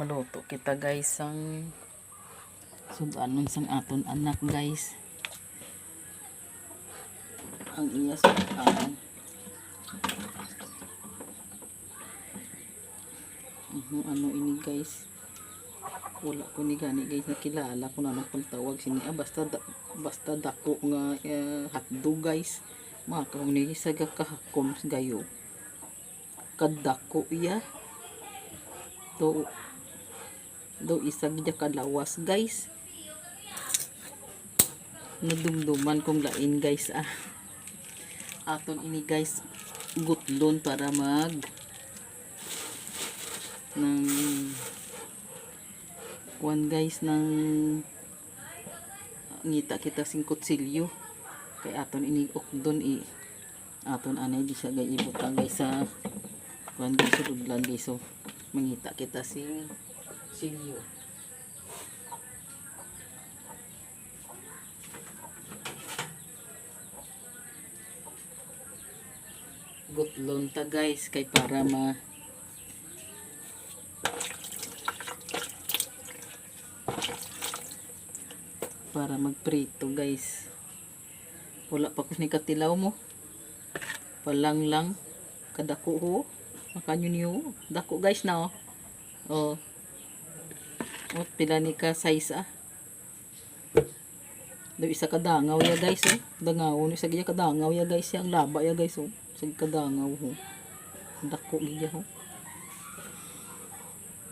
maluto kita guys sang sudanon sang aton anak guys. Ang iya sa aton. Mhm, ano ini guys? Wala ko ni gani guys. Nakilala ko na ng pagtawag sini ah, basta da, basta dako nga eh, hotdog guys. Makaw ni sa kahakom gayo. Kadako iya. Do do isa gidya kalawas guys. Nadumduman kong lain guys ah. Aton ini guys gutlon para mag ng kuan guys ng ngita kita sing kutsilyo. Kay aton ini ukdon i aton anay di siya gay ibutang guys sa kuan guys sa dudlan guys so mangita kita sing silyo gutlon ta guys kay para ma para magprito guys. Wala pa ko ni katilaw mo. Palang lang kadako ho makanyo niyo dako guys na oh. Oh oh pila ni ka size ah. Daw isa kadangaw ya guys oh. Dangaw ni sa giya kadangaw ya guys yang laba ya guys oh. Sa kadangaw ho dako giya ho